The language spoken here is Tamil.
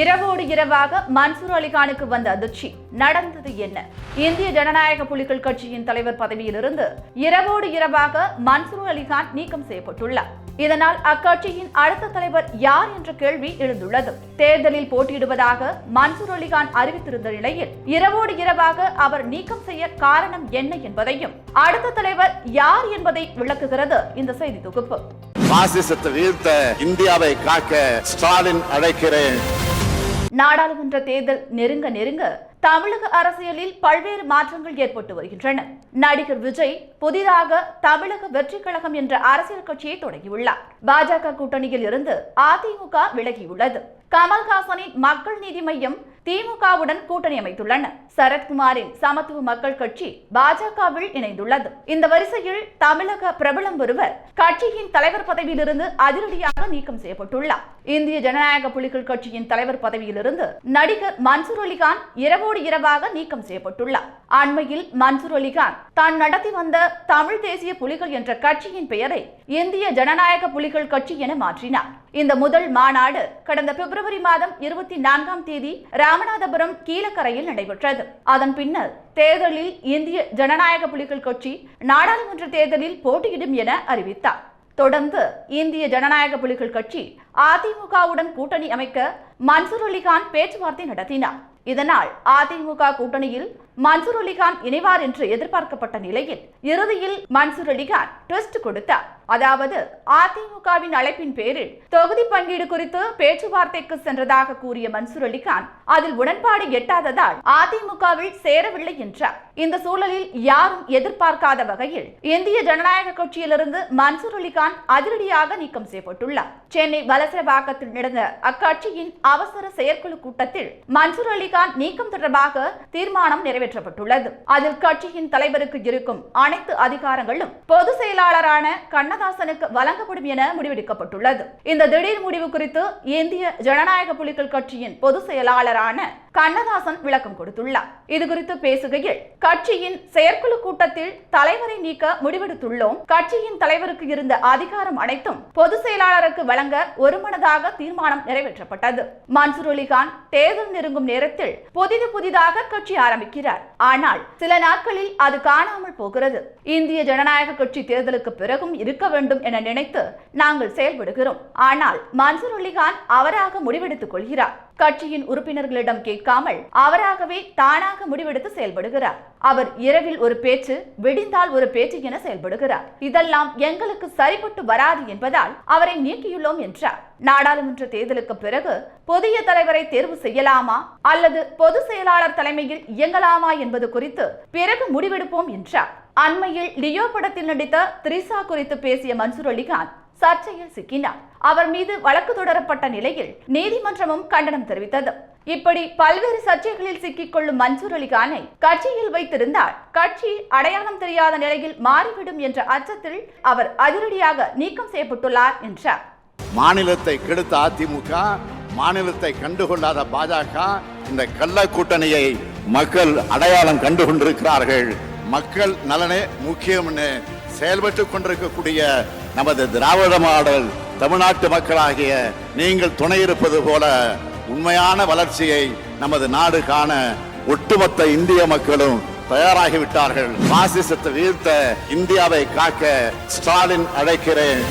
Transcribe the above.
இரவோடு இரவாக மன்சூர் அலிகானுக்கு வந்த அதிர்ச்சி. நடந்தது என்ன? இந்திய ஜனநாயக புலிகள் கட்சியின் தலைவர் பதவியிலிருந்து இரவோடு இரவாக மன்சூர் அலிகான் நீக்கம் செய்யப்பட்டுள்ளார். இதனால் அக்கட்சியின் அடுத்த தலைவர் யார் என்ற கேள்வி எழுந்துள்ளது. தேர்தலில் போட்டியிடுவதாக மன்சூர் அலிகான் அறிவித்திருந்த நிலையில் இரவோடு இரவாக அவர் நீக்கம் செய்ய காரணம் என்ன என்பதையும் அடுத்த தலைவர் யார் என்பதை விளக்குகிறது இந்த செய்தி தொகுப்பு. பாசிசத்தை வீழ்த்த இந்தியாவை காக்க ஸ்டாலின் அழைக்கிறேன். நாடாளுமன்ற தேர்தல் நெருங்க நெருங்க தமிழக அரசியலில் பல்வேறு மாற்றங்கள் ஏற்பட்டு வருகின்றன. நடிகர் விஜய் புதிதாக தமிழக வெற்றி கழகம் என்ற அரசியல் கட்சியை தொடங்கியுள்ளார். பாஜக கூட்டணியில் இருந்து அதிமுக விலகியுள்ளது. கமல்ஹாசனின் மக்கள் நீதி மையம் திமுகவுடன் கூட்டணி அமைத்துள்ளன. சரத்குமாரின் சமத்துவ மக்கள் கட்சி பாஜகவில் இணைந்துள்ளது. இந்த வரிசையில் தமிழக பிரபலம் ஒருவர் கட்சியின் தலைவர் பதவியிலிருந்து அதிரடியாக நீக்கம் செய்யப்பட்டுள்ளார். இந்திய ஜனநாயக புலிகள் கட்சியின் தலைவர் பதவியிலிருந்து நடிகர் மன்சூர் அலிகான் இரவோடு இரவாக நீக்கம் செய்யப்பட்டுள்ளார். அண்மையில் மன்சூர் அலிகான் தான் நடத்தி வந்த தமிழ் தேசிய புலிகள் என்ற கட்சியின் பெயரை இந்திய ஜனநாயக புலிகள் கட்சி என மாற்றினார். இந்த முதல் மாநாடு கடந்த பிப்ரவரி மாதம் இருபத்தி நான்காம் தேதி ராம் ராமநாதபுரம் கீழக்கரையில் நடைபெற்றது. அதன் பின்னர் தேர்தலில் இந்திய ஜனநாயக புலிகள் கட்சி நாடாளுமன்ற தேர்தலில் போட்டியிடும் என அறிவித்தார். தொடர்ந்து இந்திய ஜனநாயக புலிகள் கட்சி அதிமுகவுடன் கூட்டணி அமைக்க மன்சூர் அலிகான் பேச்சுவார்த்தை நடத்தினார். இதனால் அதிமுக கூட்டணியில் மன்சூர் அலிகான் இணைவார் என்று எதிர்பார்க்கப்பட்ட நிலையில் இறுதியில் மன்சூர் அலிகான் ட்விஸ்ட் கொடுத்தார். அதாவது அதிமுகவின் அழைப்பின் பேரில் தொகுதி பங்கீடு குறித்து பேச்சுவார்த்தைக்கு சென்றதாக கூறிய மன்சூர் அலிகான் அதில் உடன்பாடு எட்டாததால் அதிமுகவில் சேரவில்லை என்றார். இந்த சூழலில் யாரும் எதிர்பார்க்காத வகையில் இந்திய ஜனநாயக கட்சியிலிருந்து மன்சூர் அலிகான் அதிரடியாக நீக்கம் செய்யப்பட்டுள்ளார். சென்னை வலசரவாக்கத்தில் நடந்த அக்கட்சியின் அவசர செயற்குழு கூட்டத்தில் மன்சூர் அலிகான் நீக்கம் தொடர்பாக தீர்மானம் நிறைவேற்றப்பட்டுள்ளது. அதில் கட்சியின் தலைவருக்கு இருக்கும் அனைத்து அதிகாரங்களும் பொது செயலாளரான கண்ணதாசனுக்கு வழங்கப்படும் என முடிவெடுக்கப்பட்டுள்ளது. இந்த திடீர் முடிவு குறித்து இந்திய ஜனநாயக புலிகள் கட்சியின் பொதுச் செயலாளரான கண்ணதாசன் விளக்கம் கொடுத்துள்ளார். இதுகுறித்து பேசுகையில் கட்சியின் செயற்குழு கூட்டத்தில் தலைவரை நீக்க முடிவெடுத்துள்ளோம். கட்சியின் தலைவருக்கு இருந்த அதிகாரம் அனைத்தும் பொதுச் செயலாளருக்கு வழங்க ஒருமனதாக தீர்மானம் நிறைவேற்றப்பட்டது. மன்சூர் அலிகான் தேர்தல் நெருங்கும் நேரத்தில் புதிது புதிதாக கட்சி ஆரம்பிக்கிறார். ஆனால் சில நாட்களில் அது காணாமல் போகிறது. இந்திய ஜனநாயக கட்சி தேர்தலுக்கு பிறகும் இருக்க வேண்டும் என நினைத்து நாங்கள் செயல்படுகிறோம். ஆனால் மன்சூர் அலிகான் அவராக முடிவெடுத்துக் கொள்கிறார். கட்சியின் உறுப்பினர்களிடம் கேட்க கேட்காமல் அவராகவே தானாக முடிவெடுத்து செயல்படுகிறார். அவர் இரவில் ஒரு பேச்சு விடிந்தால் ஒரு பேச்சு என செயல்படுகிறார். இதெல்லாம் எங்களுக்கு சரிபட்டு வராது என்பதால் அவரை நீக்கியுள்ளோம் என்றார். நாடாளுமன்ற தேர்தலுக்கு பிறகு புதிய தலைவரை தேர்வு செய்யலாமா அல்லது பொது செயலாளர் தலைமையில் இயங்கலாமா என்பது குறித்து பிறகு முடிவெடுப்போம் என்றார். அண்மையில் லியோ படத்தில் நடித்த திரிசா குறித்து பேசிய மன்சூர் அலிகான் சர்ச்சையில் சிக்கினார். அவர் மீது வழக்கு தொடரப்பட்ட நிலையில் நீதிமன்றமும் கண்டனம் தெரிவித்தது. இப்படி பல்வேறு சர்ச்சைகளில் சிக்கிக்கொள்ளும் மன்சூர் அலிகானை கட்சியில் வைத்திருந்தால் கட்சி அடையாளம் தெரியாத நிலையில் மாறிவிடும் என்ற அச்சத்தில் அவர் அதிரடியாக நீக்கம் செய்யப்பட்டுள்ளார் என்றார். மாநிலத்தை கெடுத்த அதிமுக மாநிலத்தை கண்டுகொள்ளாத பாஜக இந்த கள்ள கூட்டணியை மக்கள் அடையாளம் கண்டு கொண்டிருக்கிறார்கள் மக்கள் நலனே முக்கியம்னு செயல்பட்டு கொண்டிருக்கக்கூடிய நமது திராவிட மாடல் தமிழ்நாட்டு மக்களாகிய நீங்கள் துணை இருப்பது போல உண்மையான வளர்ச்சியை நமது நாடு காண ஒட்டுமொத்த இந்திய மக்களும் தயாராகிவிட்டார்கள். பாசிசத்தை வீழ்த்த இந்தியாவை காக்க ஸ்டாலின் அழைக்கிறேன்.